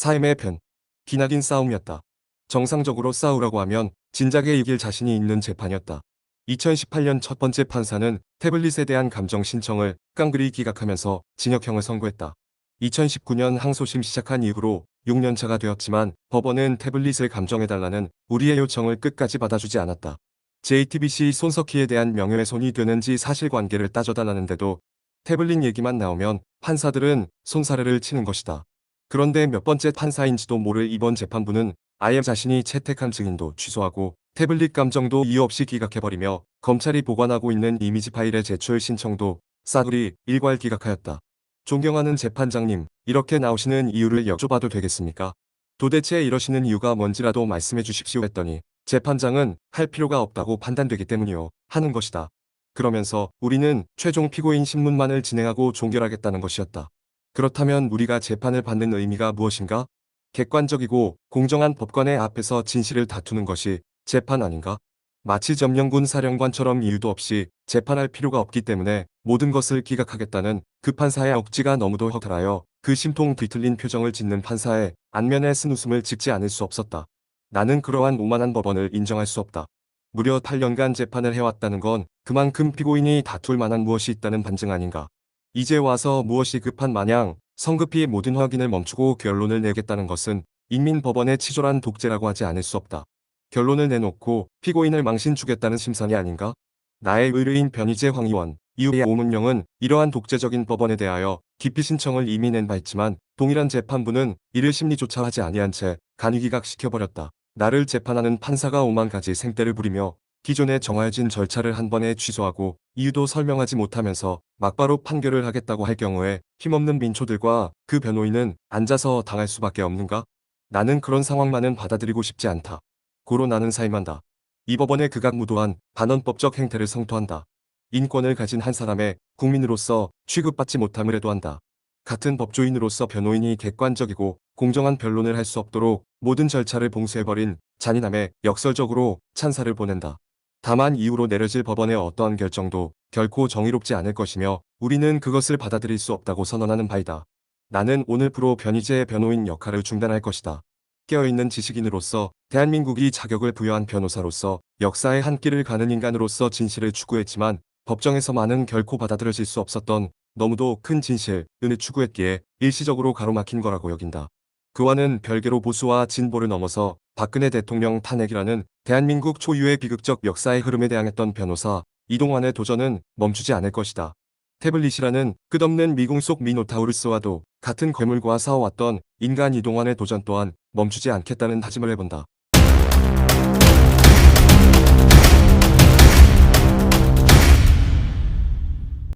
삶의 편. 기나긴 싸움이었다. 정상적으로 싸우라고 하면 진작에 이길 자신이 있는 재판이었다. 2018년 첫 번째 판사는 태블릿에 대한 감정 신청을 깡그리 기각하면서 징역형을 선고했다. 2019년 항소심 시작한 이후로 6년차가 되었지만 법원은 태블릿을 감정해달라는 우리의 요청을 끝까지 받아주지 않았다. JTBC 손석희에 대한 명예훼손이 되는지 사실관계를 따져달라는데도 태블릿 얘기만 나오면 판사들은 손사래를 치는 것이다. 그런데 몇 번째 판사인지도 모를 이번 재판부는 아예 자신이 채택한 증인도 취소하고 태블릿 감정도 이유 없이 기각해버리며 검찰이 보관하고 있는 이미지 파일의 제출 신청도 싸구리 일괄 기각하였다. 존경하는 재판장님, 이렇게 나오시는 이유를 여쭤봐도 되겠습니까? 도대체 이러시는 이유가 뭔지라도 말씀해 주십시오 했더니 재판장은 할 필요가 없다고 판단되기 때문이요. 하는 것이다. 그러면서 우리는 최종 피고인 신문만을 진행하고 종결하겠다는 것이었다. 그렇다면 우리가 재판을 받는 의미가 무엇인가? 객관적이고 공정한 법관의 앞에서 진실을 다투는 것이 재판 아닌가? 마치 점령군 사령관처럼 이유도 없이 재판할 필요가 없기 때문에 모든 것을 기각하겠다는 그 판사의 억지가 너무도 허탈하여 그 심통 뒤틀린 표정을 짓는 판사의 안면에 쓴 웃음을 짓지 않을 수 없었다. 나는 그러한 오만한 법원을 인정할 수 없다. 무려 8년간 재판을 해왔다는 건 그만큼 피고인이 다툴 만한 무엇이 있다는 반증 아닌가. 이제 와서 무엇이 급한 마냥 성급히 모든 확인을 멈추고 결론을 내겠다는 것은 인민법원의 치졸한 독재라고 하지 않을 수 없다. 결론을 내놓고 피고인을 망신 주겠다는 심산이 아닌가? 나의 의뢰인 변희재 황의원, 이후의 오문영은 이러한 독재적인 법원에 대하여 기피 신청을 이미 낸 바 있지만 동일한 재판부는 이를 심리조차 하지 아니한 채 간이기각 시켜버렸다. 나를 재판하는 판사가 오만 가지 생떼를 부리며 기존에 정해진 절차를 한 번에 취소하고 이유도 설명하지 못하면서 막바로 판결을 하겠다고 할 경우에 힘없는 민초들과 그 변호인은 앉아서 당할 수밖에 없는가? 나는 그런 상황만은 받아들이고 싶지 않다. 고로 나는 사임한다. 이 법원의 극악무도한 반헌법적 행태를 성토한다. 인권을 가진 한 사람의 국민으로서 취급받지 못함을 애도한다. 같은 법조인으로서 변호인이 객관적이고 공정한 변론을 할 수 없도록 모든 절차를 봉쇄해버린 잔인함에 역설적으로 찬사를 보낸다. 다만 이후로 내려질 법원의 어떠한 결정도 결코 정의롭지 않을 것이며 우리는 그것을 받아들일 수 없다고 선언하는 바이다. 나는 오늘부로 변희재의 변호인 역할을 중단할 것이다. 깨어있는 지식인으로서 대한민국이 자격을 부여한 변호사로서 역사의 한 길을 가는 인간으로서 진실을 추구했지만 법정에서만은 결코 받아들여질 수 없었던 너무도 큰 진실, 은을 추구했기에 일시적으로 가로막힌 거라고 여긴다. 그와는 별개로 보수와 진보를 넘어서 박근혜 대통령 탄핵이라는 대한민국 초유의 비극적 역사의 흐름에 대항했던 변호사 이동환의 도전은 멈추지 않을 것이다. 태블릿이라는 끝없는 미궁 속 미노타우루스와도 같은 괴물과 싸워왔던 인간 이동환의 도전 또한 멈추지 않겠다는 다짐을 해본다.